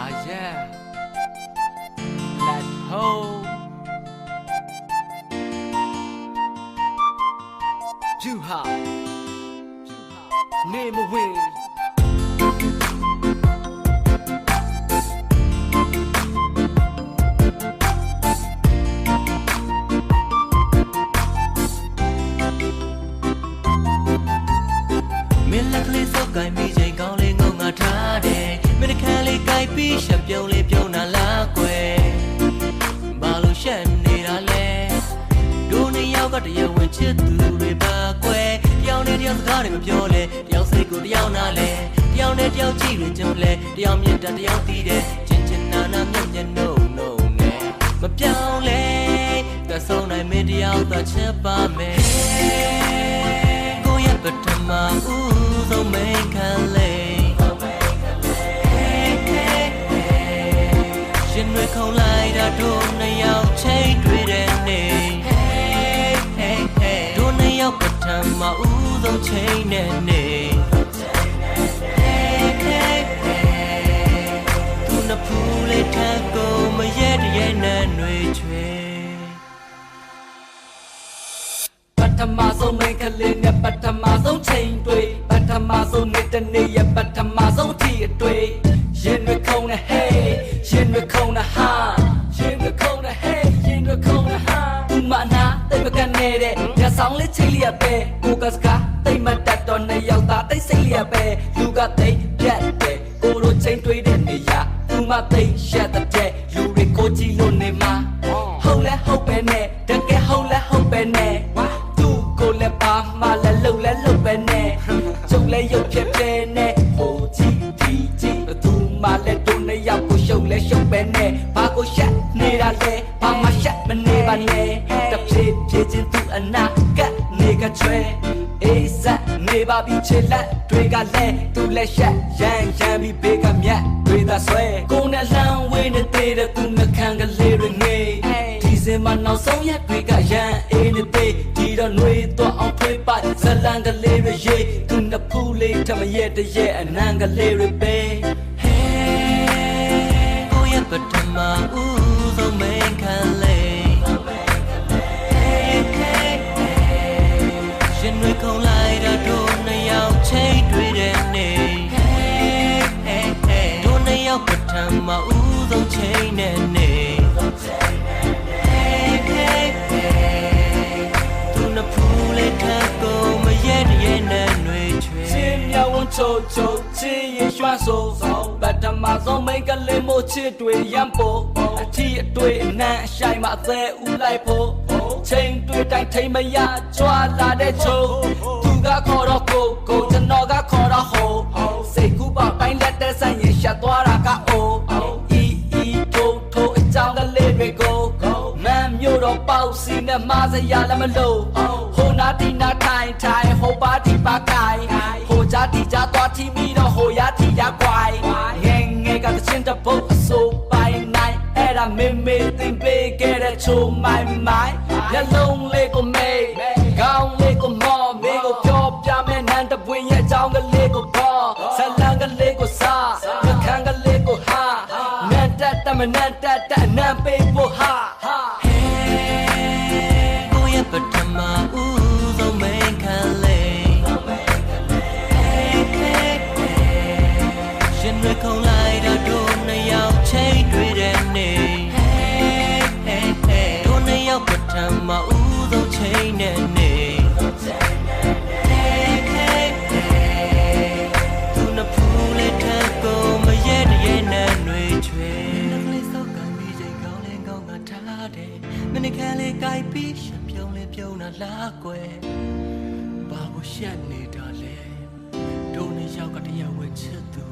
Ah yeah, let's go. Too high, name a win. Miracle so oh, guy me ရှက်ပြုံးလေးပြုံးတာလားကွယ်။ဘာလို့ရှက်နေတာလဲ။ဒိုနှစ်ယောက်ကတရားဝင်ချစ်သူတွေပါကွယ်။တယောက်နဲ့တယောက်စကားတွေမပြောလဲ။တယောက်စိတ်ကိုတယောက်နားလဲ။တယောက်နဲ့တယောက်ကြည့်ရင်ကြုံလဲ။တယောက်မြင်တတယောက်သိတယ်။ချင်းချင်းနာနာမျက်မျက်နှုံနှုံနဲ့မပြောင်းလဲ။သက်ဆုံးနိုင်မင်းတယောက်သာချစ်ပါမယ်။ကိုယ့်ရဲ့ပထမဦးဆုံးမိန်ခံလေး မဦးဆုံးချိန်တဲ့နေ့ Hey hey hey သူနဖူးလေးထပ်ကိုမရဲတရဲနဲ့နှွေချွေပထမဆုံးမိန်းကလေးနဲ့ပထမဆုံးချိန်တွေ့ပထမဆုံးနေ့တစ်နေ့ရဲ့ပထမဆုံးထီအတွေ့ တ်မကန်နေတဲ့ညဆောင်လေးချိတ်လျက်ပဲကိုကစကားတိတ်မတတ်တော့နှစ်ယောက်သားတိတ်စိတ်လျက်ပဲလူကတိတ်ပြတ်တယ်ကိုတို့ချိန်တွေ့တဲ့နေရာဥမတိတ်ရှက်တဲ့လူတွေကိုကြည့်လို့နေမှာဟုတ်လဲဟုတ်ပဲနဲ့တကယ်ဟုတ်လဲဟုတ်ပဲနဲ့သူ့ကိုလည်းပါမလည်းလှုပ်လဲလှုပ်ပဲနဲ့ကျုပ်လည်းရုပ်ဖြစ်ပဲနဲ့ဟိုကြည့်ဒီကြည့်သူမှလည်းတို့နှစ်ယောက်ကိုရှုပ်လဲရှုပ် အေးဆက်နေပါပြီချစ်လက်တွေကလည်းသူလည်းရှက်ရန်ရန်ပြီးဘေးကမြတ်တွေသာဆွဲကိုယ်နဲ့လမ်းဝေးနေတဲ့သူနှခမ်းကလေးတွေငေးဒီစင်မနောက်ဆုံးရက်တွေကရန်အေးနေသေးဒီတော့နှွေးတော့အောင်ထွေးပါဇလန်ကလေးတွေရေးသူနှစ်ဖူးလေးထမရဲ့တရဲ့အနံကလေးတွေပဲ Hey ကိုယ့်ရဲ့ပထမဦးဆုံးမိန်ခံလေး ယောက်ပထမဦးဆုံးချိန်တဲ့နေ့ Hey hey hey သူနှစ်ဖူးလေးထပ်ကိုမရဲတရဲနဲ့နှွေချွေချင်းမြောင်ဝန်းချိုချိုချင်းရင်ရွှမ်းဆိုဆိုပထမဆုံးမိန်းကလေးမို့ချစ်တွေရမ်းဖို့အထီးအတွေ့အနှံ့အရှိုင်မအသေးဦးလိုက်ဖို့ချိန်တွေ့တိုင်းထိမ့်မရကြွာလာတဲ့ချိုသူကခေါ်တော့ကိုကိုကျွန်တော်ကခေါ်တော့ဟိုစိတ်ကူးပေါ မမ်းမျိုးတော့ပေါက်စီနဲ့မစရာလည်းမလို့ဟိုနာတီနာထိုင်ထိုင်ဟိုပါတီပါကိုင်ဟိုကြတီကြသွားတီမီတော့ဟိုရတီရကွိုင်ငယ်ငယ်ကတချင်းတပုတ်အစိုးပိုင်နိုင်အဲ့ဒါမေမေသင်ပေးခဲ့တဲ့ချိုမိုင်မိုင်ရလုံးလေးကိုမေးကောင်းလေးကိုမော်မေကိုပြောပြမယ်နန်းတပွင့်ရဲ့အကြောင်းကလေးကိုပေါ်ဆလန်ကလေးကိုစားရခန်းကလေးကိုဟာနန်းတက်တမနန်းတက်တက်နန်းပေးဖို့ဟာဟာကိုယ့်ရဲ့ပထ မဦးဆုံးမိန်ခံလေး Hey hey hey ရှင်တွေခုံလိုက်တာတို့နှစ်ယောက်ချိန်တွေ့တဲ့နေ့ Hey hey hey တို့နှစ်ယောက်ပထမဦးဆုံးချိန်တဲ့နေ့ လိုက်ပြီးရှက်ပြုံးလေပြုံးတာလားကွယ်ဘာကိုရှက်နေတာလဲတို့နဲ့ရောက်ကတည်းကဝဲချက်သူ